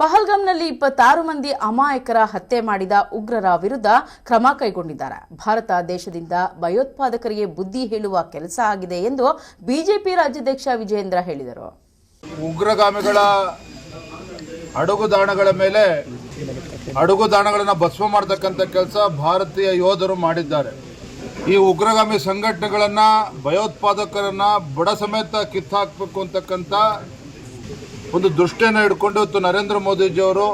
ಪಹಲ್ಗಾಮ್ನಲ್ಲಿ ಇಪ್ಪತ್ತಾರು ಮಂದಿ ಅಮಾಯಕರ ಹತ್ಯೆ ಮಾಡಿದ ಉಗ್ರರ ವಿರುದ್ಧ ಕ್ರಮ ಕೈಗೊಂಡಿದ್ದಾರೆ. ಭಾರತ ದೇಶದಿಂದ ಭಯೋತ್ಪಾದಕರಿಗೆ ಬುದ್ಧಿ ಹೇಳುವ ಕೆಲಸ ಆಗಿದೆ ಎಂದು ಬಿಜೆಪಿ ರಾಜ್ಯಾಧ್ಯಕ್ಷ ವಿಜಯೇಂದ್ರ ಹೇಳಿದರು. ಉಗ್ರಗಾಮಿಗಳ ಅಡುಗುದಾಣಗಳ ಮೇಲೆ ಅಡುಗುದಾಣಗಳನ್ನು ಭಸ್ಮ ಮಾಡತಕ್ಕಂಥ ಕೆಲಸ ಭಾರತೀಯ ಯೋಧರು ಮಾಡಿದ್ದಾರೆ. ಈ ಉಗ್ರಗಾಮಿ ಸಂಘಟನೆಗಳನ್ನು ಭಯೋತ್ಪಾದಕರನ್ನ ಬಡ ಸಮೇತ ಕಿತ್ತಾಕಬೇಕು ಅಂತಕ್ಕಂಥ ಒಂದು ದೃಷ್ಟಿಯನ್ನು ಹಿಡ್ಕೊಂಡು ಇವತ್ತು ನರೇಂದ್ರ ಮೋದಿಜಿಯವರು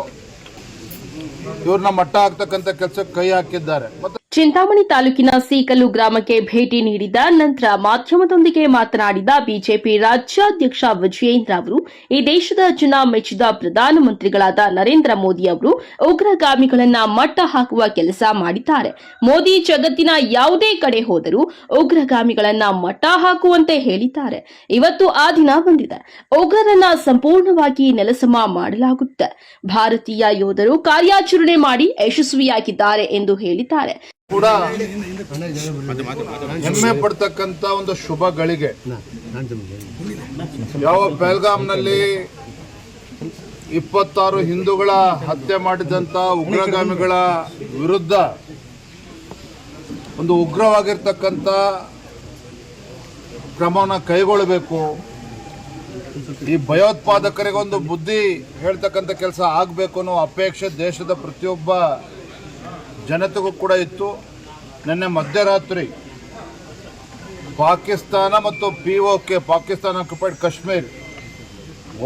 ಇವ್ರನ್ನ ಮಟ್ಟ ಹಾಕ್ತಕ್ಕಂಥ ಕೆಲಸಕ್ಕೆ ಕೈ ಹಾಕಿದ್ದಾರೆ. ಮತ್ತು ಚಿಂತಾಮಣಿ ತಾಲೂಕಿನ ಸೀಕಲ್ಲು ಗ್ರಾಮಕ್ಕೆ ಭೇಟಿ ನೀಡಿದ ನಂತರ ಮಾಧ್ಯಮದೊಂದಿಗೆ ಮಾತನಾಡಿದ ಬಿಜೆಪಿ ರಾಜ್ಯಾಧ್ಯಕ್ಷ ವಿಜಯೇಂದ್ರ ಅವರು, ಈ ದೇಶದ ಜನ ಮೆಚ್ಚಿದ ಪ್ರಧಾನಮಂತ್ರಿಗಳಾದ ನರೇಂದ್ರ ಮೋದಿ ಅವರು ಉಗ್ರಗಾಮಿಗಳನ್ನ ಮಟ್ಟ ಹಾಕುವ ಕೆಲಸ ಮಾಡಿದ್ದಾರೆ. ಮೋದಿ ಜಗತ್ತಿನ ಯಾವುದೇ ಕಡೆ ಹೋದರೂ ಉಗ್ರಗಾಮಿಗಳನ್ನ ಮಟ್ಟ ಹಾಕುವಂತೆ ಹೇಳಿದ್ದಾರೆ. ಇವತ್ತು ಆ ದಿನ ಬಂದಿದೆ. ಉಗ್ರರನ್ನ ಸಂಪೂರ್ಣವಾಗಿ ನೆಲಸಮ ಮಾಡಲಾಗುತ್ತೆ. ಭಾರತೀಯ ಯೋಧರು ಕಾರ್ಯಾಚರಣೆ ಮಾಡಿ ಯಶಸ್ವಿಯಾಗಿದ್ದಾರೆ ಎಂದು ಹೇಳಿದ್ದಾರೆ. ಕೂಡ ಹೆಮ್ಮೆ ಪಡ್ತಕ್ಕಂಥ ಒಂದು ಶುಭ ಗಳಿಗೆ ಯಾವ ಬೆಲ್ಗಾಮ್ನಲ್ಲಿ ಇಪ್ಪತ್ತಾರು ಹಿಂದೂಗಳ ಹತ್ಯೆ ಮಾಡಿದಂಥ ಉಗ್ರಗಾಮಿಗಳ ವಿರುದ್ಧ ಒಂದು ಉಗ್ರವಾಗಿರ್ತಕ್ಕಂಥ ಕ್ರಮವನ್ನು ಕೈಗೊಳ್ಳಬೇಕು. ಈ ಭಯೋತ್ಪಾದಕರಿಗೆ ಒಂದು ಬುದ್ಧಿ ಹೇಳ್ತಕ್ಕಂಥ ಕೆಲಸ ಆಗಬೇಕು ಅನ್ನೋ ಅಪೇಕ್ಷೆ ದೇಶದ ಪ್ರತಿಯೊಬ್ಬ ಜನತೆಗೂ ಕೂಡ ಇತ್ತು. ನಿನ್ನೆ ಮಧ್ಯರಾತ್ರಿ ಪಾಕಿಸ್ತಾನ ಮತ್ತು P K Pakistan occupied Kashmir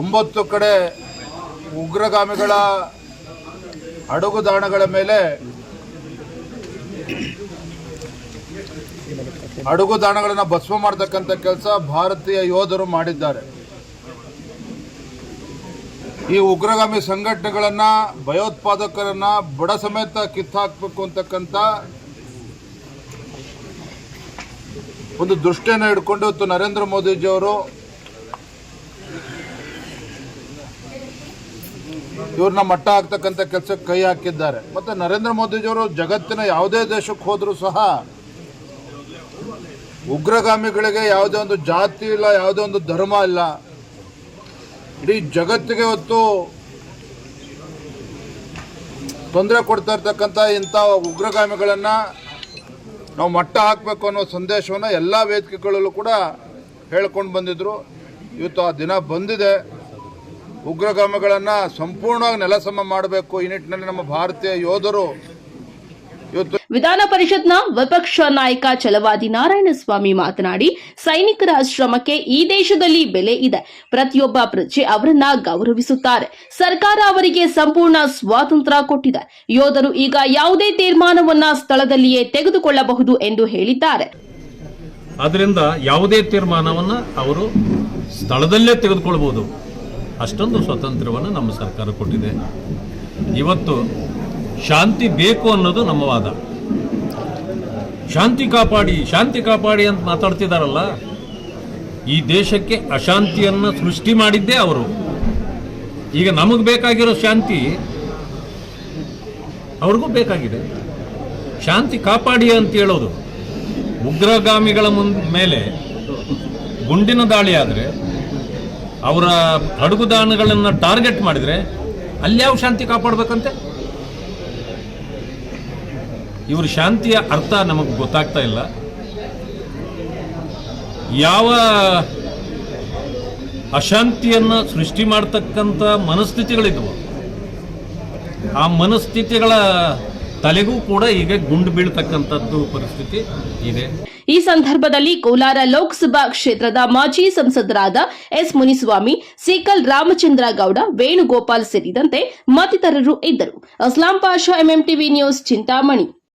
ಒಂಬತ್ತು ಕಡೆ ಉಗ್ರಗಾಮಿಗಳ ಅಡುಗುದಾಣಗಳ ಮೇಲೆ ಅಡುಗುದಾಣಗಳನ್ನು ಭಸ್ಮ ಮಾಡತಕ್ಕಂಥ ಕೆಲಸ ಭಾರತೀಯ ಯೋಧರು ಮಾಡಿದ್ದಾರೆ. ಈ ಉಗ್ರಗಾಮಿ ಸಂಘಟನೆಗಳನ್ನು, ಭಯೋತ್ಪಾದಕರನ್ನು ಬಡ ಸಮೇತ ಕಿತ್ತಾಕಬೇಕು ಅಂತಕ್ಕಂಥ ಒಂದು ದೃಷ್ಟಿಯನ್ನು ಇಟ್ಕೊಂಡು ಇವತ್ತು ನರೇಂದ್ರ ಮೋದಿಜಿಯವರು ಇವ್ರನ್ನ ಮಟ್ಟ ಹಾಕ್ತಕ್ಕಂಥ ಕೆಲಸಕ್ಕೆ ಕೈ ಹಾಕಿದ್ದಾರೆ. ಮತ್ತು ನರೇಂದ್ರ ಮೋದಿಜಿಯವರು ಜಗತ್ತಿನ ಯಾವುದೇ ದೇಶಕ್ಕೆ ಹೋದರೂ ಸಹ ಉಗ್ರಗಾಮಿಗಳಿಗೆ ಯಾವುದೇ ಒಂದು ಜಾತಿ ಇಲ್ಲ, ಯಾವುದೇ ಒಂದು ಧರ್ಮ ಇಲ್ಲ. ಇಡೀ ಜಗತ್ತಿಗೆ ಹೊತ್ತು ತೊಂದರೆ ಕೊಡ್ತಾ ಇರ್ತಕ್ಕಂಥ ಇಂಥ ಉಗ್ರಗಾಮಿಗಳನ್ನು ನಾವು ಮಟ್ಟ ಹಾಕಬೇಕು ಅನ್ನೋ ಸಂದೇಶವನ್ನು ಎಲ್ಲ ವೇದಿಕೆಗಳಲ್ಲೂ ಕೂಡ ಹೇಳ್ಕೊಂಡು ಬಂದಿದ್ದರು ಇವತ್ತು ಆ ದಿನ ಬಂದಿದೆ. ಉಗ್ರಗಾಮಿಗಳನ್ನು ಸಂಪೂರ್ಣವಾಗಿ ನೆಲಸಮ ಮಾಡಬೇಕು. ಈ ನಿಟ್ಟಿನಲ್ಲಿ ನಮ್ಮ ಭಾರತೀಯ ಯೋಧರು ಇವತ್ತು ವಿಧಾನ ಪರಿಷತ್ನ ವಿಪಕ್ಷ ನಾಯಕ ಛಲವಾದಿ ನಾರಾಯಣಸ್ವಾಮಿ ಮಾತನಾಡಿ, ಸೈನಿಕರ ಶ್ರಮಕ್ಕೆ ಈ ದೇಶದಲ್ಲಿ ಬೆಲೆ ಇದೆ. ಪ್ರತಿಯೊಬ್ಬ ಪ್ರಜೆ ಅವರನ್ನ ಗೌರವಿಸುತ್ತಾರೆ. ಸರ್ಕಾರ ಅವರಿಗೆ ಸಂಪೂರ್ಣ ಸ್ವಾತಂತ್ರ್ಯ ಕೊಟ್ಟಿದೆ. ಯೋಧರು ಈಗ ಯಾವುದೇ ತೀರ್ಮಾನವನ್ನ ಸ್ಥಳದಲ್ಲಿಯೇ ತೆಗೆದುಕೊಳ್ಳಬಹುದು ಎಂದು ಹೇಳಿದ್ದಾರೆ. ಅದರಿಂದ ಯಾವುದೇ ತೀರ್ಮಾನವನ್ನು ಅವರು ಸ್ಥಳದಲ್ಲೇ ತೆಗೆದುಕೊಳ್ಬೋದು ಅಷ್ಟೊಂದು ಸ್ವಾತಂತ್ರ್ಯವನ್ನು ನಮ್ಮ ಸರ್ಕಾರ ಕೊಟ್ಟಿದೆ. ಇವತ್ತು ಶಾಂತಿ ಬೇಕು ಅನ್ನೋದು ನಮ್ಮ ವಾದ. ಶಾಂತಿ ಕಾಪಾಡಿ ಶಾಂತಿ ಕಾಪಾಡಿ ಅಂತ ಮಾತಾಡ್ತಿದ್ದಾರಲ್ಲ ಈ ದೇಶಕ್ಕೆ ಅಶಾಂತಿಯನ್ನು ಸೃಷ್ಟಿ ಮಾಡಿದ್ದೇ ಅವರು. ಈಗ ನಮಗೆ ಬೇಕಾಗಿರೋ ಶಾಂತಿ ಅವ್ರಿಗೂ ಬೇಕಾಗಿದೆ. ಶಾಂತಿ ಕಾಪಾಡಿ ಅಂತ ಹೇಳೋದು ಉಗ್ರಗಾಮಿಗಳ ಮುಂದ್ ಮೇಲೆ ಗುಂಡಿನ ದಾಳಿ ಆದರೆ, ಅವರ ಅಡುಗುದಾಣಗಳನ್ನು ಟಾರ್ಗೆಟ್ ಮಾಡಿದರೆ, ಅಲ್ಲಿ ಯಾವ ಶಾಂತಿ ಕಾಪಾಡಬೇಕಂತೆ? ಇವ್ರ ಶಾಂತಿಯ ಅರ್ಥ ನಮಗೆ ಗೊತ್ತಾಗ್ತಾ ಇಲ್ಲ. ಯಾವ ಅಶಾಂತಿಯನ್ನು ಸೃಷ್ಟಿ ಮಾಡ್ತಕ್ಕಂಥ ಮನಸ್ಥಿತಿಗಳಿದ್ವು. ಆ ಮನಸ್ಥಿತಿಗಳ ತಲೆಗೂ ಕೂಡ ಈಗ ಗುಂಡು ಬೀಳ್ತಕ್ಕಂಥದ್ದು ಪರಿಸ್ಥಿತಿ ಇದೆ. ಈ ಸಂದರ್ಭದಲ್ಲಿ ಕೋಲಾರ ಲೋಕಸಭಾ ಕ್ಷೇತ್ರದ ಮಾಜಿ ಸಂಸದರಾದ ಎಸ್ ಮುನಿಸ್ವಾಮಿ, ಸೀಕಲ್ ರಾಮಚಂದ್ರ ಗೌಡ ವೇಣುಗೋಪಾಲ್ ಸೇರಿದಂತೆ ಮತ್ತಿತರರು ಇದ್ದರು. Aslam Pasha MMTV news Chintamani.